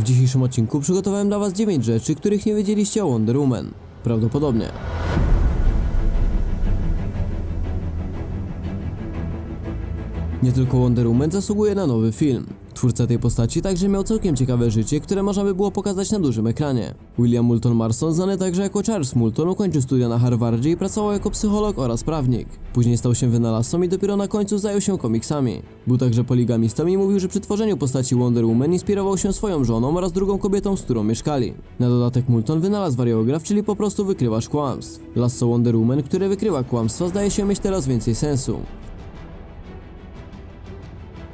W dzisiejszym odcinku przygotowałem dla Was 9 rzeczy, których nie wiedzieliście o Wonder Woman. Prawdopodobnie. Nie tylko Wonder Woman zasługuje na nowy film. Twórca tej postaci także miał całkiem ciekawe życie, które można by było pokazać na dużym ekranie. William Moulton Marston, znany także jako Charles Moulton, ukończył studia na Harvardzie i pracował jako psycholog oraz prawnik. Później stał się wynalazcą i dopiero na końcu zajął się komiksami. Był także poligamistą i mówił, że przy tworzeniu postaci Wonder Woman inspirował się swoją żoną oraz drugą kobietą, z którą mieszkali. Na dodatek Moulton wynalazł wariograf, czyli po prostu wykrywacz kłamstw. Lasso Wonder Woman, które wykrywa kłamstwa, zdaje się mieć teraz więcej sensu.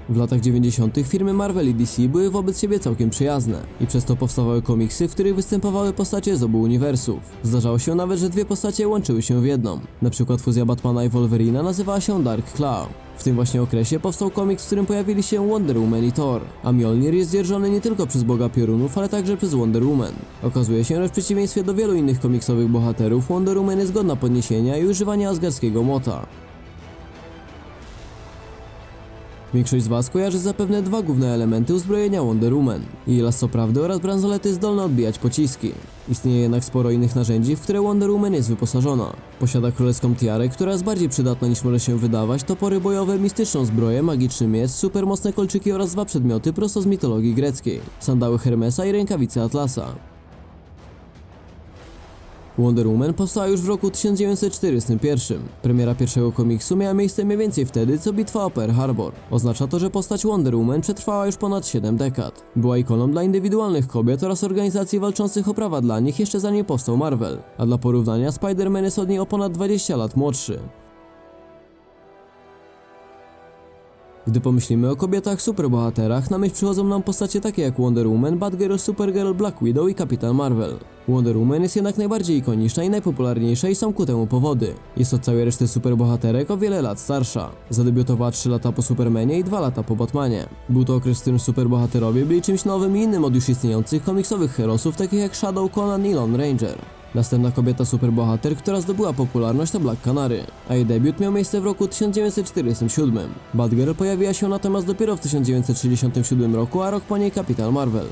W latach 90. firmy Marvel i DC były wobec siebie całkiem przyjazne i przez to powstawały komiksy, w których występowały postacie z obu uniwersów. Zdarzało się nawet, że dwie postacie łączyły się w jedną. Na przykład fuzja Batmana i Wolverina nazywała się Dark Claw. W tym właśnie okresie powstał komiks, w którym pojawili się Wonder Woman i Thor, a Mjolnir jest dzierżony nie tylko przez boga piorunów, ale także przez Wonder Woman. Okazuje się, że w przeciwieństwie do wielu innych komiksowych bohaterów, Wonder Woman jest godna podniesienia i używania asgardzkiego mota. Większość z Was kojarzy zapewne dwa główne elementy uzbrojenia Wonder Woman. Jej lasso prawdy oraz bransolety zdolne odbijać pociski. Istnieje jednak sporo innych narzędzi, w które Wonder Woman jest wyposażona. Posiada królewską tiarę, która jest bardziej przydatna niż może się wydawać, topory bojowe, mistyczną zbroję, magiczny miecz, supermocne kolczyki oraz dwa przedmioty prosto z mitologii greckiej. Sandały Hermesa i rękawice Atlasa. Wonder Woman powstała już w roku 1941. Premiera pierwszego komiksu miała miejsce mniej więcej wtedy, co bitwa o Pearl Harbor. Oznacza to, że postać Wonder Woman przetrwała już ponad 7 dekad. Była ikoną dla indywidualnych kobiet oraz organizacji walczących o prawa dla nich jeszcze zanim powstał Marvel. A dla porównania Spider-Man jest od niej o ponad 20 lat młodszy. Gdy pomyślimy o kobietach superbohaterach, na myśl przychodzą nam postacie takie jak Wonder Woman, Batgirl, Supergirl, Black Widow i Kapitan Marvel. Wonder Woman jest jednak najbardziej ikoniczna i najpopularniejsza i są ku temu powody. Jest od całej reszty superbohaterek o wiele lat starsza. Zadebiutowała 3 lata po Supermanie i 2 lata po Batmanie. Był to okres, w którym superbohaterowie byli czymś nowym i innym od już istniejących komiksowych herosów takich jak Shadow, Conan i Lone Ranger. Następna kobieta superbohater, która zdobyła popularność to Black Canary, a jej debiut miał miejsce w roku 1947. Batgirl pojawiła się natomiast dopiero w 1967 roku, a rok po niej Kapitan Marvel.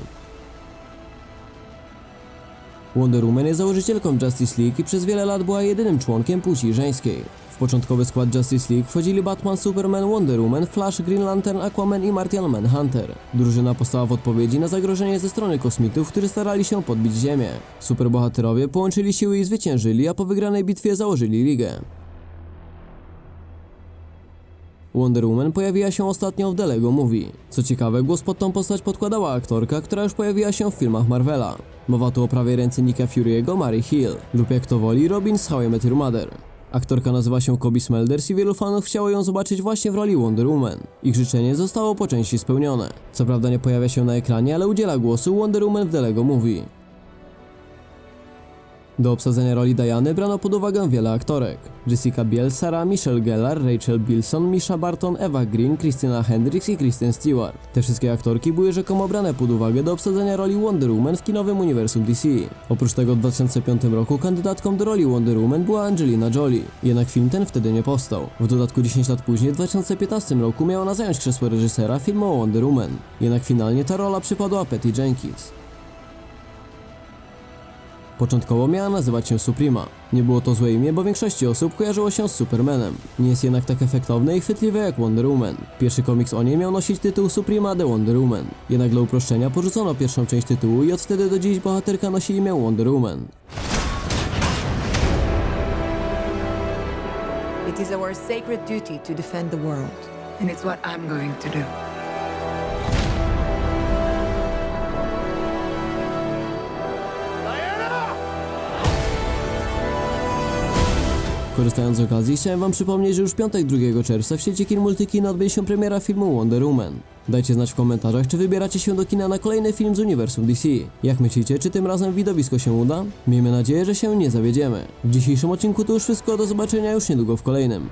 Wonder Woman jest założycielką Justice League i przez wiele lat była jedynym członkiem płci żeńskiej. W początkowy skład Justice League wchodzili Batman, Superman, Wonder Woman, Flash, Green Lantern, Aquaman i Martian Manhunter. Drużyna powstała w odpowiedzi na zagrożenie ze strony kosmitów, którzy starali się podbić Ziemię. Superbohaterowie połączyli siły i zwyciężyli, a po wygranej bitwie założyli ligę. Wonder Woman pojawiła się ostatnio w The Lego Movie. Co ciekawe, głos pod tą postać podkładała aktorka, która już pojawiła się w filmach Marvela. Mowa tu o prawej ręce Nicka Fury'ego, Mary Hill, lub jak to woli, Robin z How I Met Your Mother. Aktorka nazywa się Kobe Smulders i wielu fanów chciało ją zobaczyć właśnie w roli Wonder Woman. Ich życzenie zostało po części spełnione. Co prawda nie pojawia się na ekranie, ale udziela głosu Wonder Woman w The Lego Movie. Do obsadzenia roli Diany brano pod uwagę wiele aktorek. Jessica Biel, Sarah, Michelle Gellar, Rachel Bilson, Misha Barton, Eva Green, Christina Hendricks i Kristen Stewart. Te wszystkie aktorki były rzekomo brane pod uwagę do obsadzenia roli Wonder Woman w kinowym uniwersum DC. Oprócz tego w 2005 roku kandydatką do roli Wonder Woman była Angelina Jolie. Jednak film ten wtedy nie powstał. W dodatku 10 lat później, w 2015 roku miała ona zająć krzesło reżysera filmu Wonder Woman. Jednak finalnie ta rola przypadła Patty Jenkins. Początkowo miała nazywać się Suprema. Nie było to złe imię, bo większości osób kojarzyło się z Supermanem. Nie jest jednak tak efektowne i chwytliwe jak Wonder Woman. Pierwszy komiks o niej miał nosić tytuł Suprema The Wonder Woman. Jednak dla uproszczenia porzucono pierwszą część tytułu i od wtedy do dziś bohaterka nosi imię Wonder Woman. It is our sacred duty to defend the world. And it's what I'm going to do. Korzystając z okazji, chciałem wam przypomnieć, że już piątek 2 czerwca w sieci kin Multikino odbędzie się premiera filmu Wonder Woman. Dajcie znać w komentarzach, czy wybieracie się do kina na kolejny film z uniwersum DC. Jak myślicie, czy tym razem widowisko się uda? Miejmy nadzieję, że się nie zawiedziemy. W dzisiejszym odcinku to już wszystko, do zobaczenia już niedługo w kolejnym.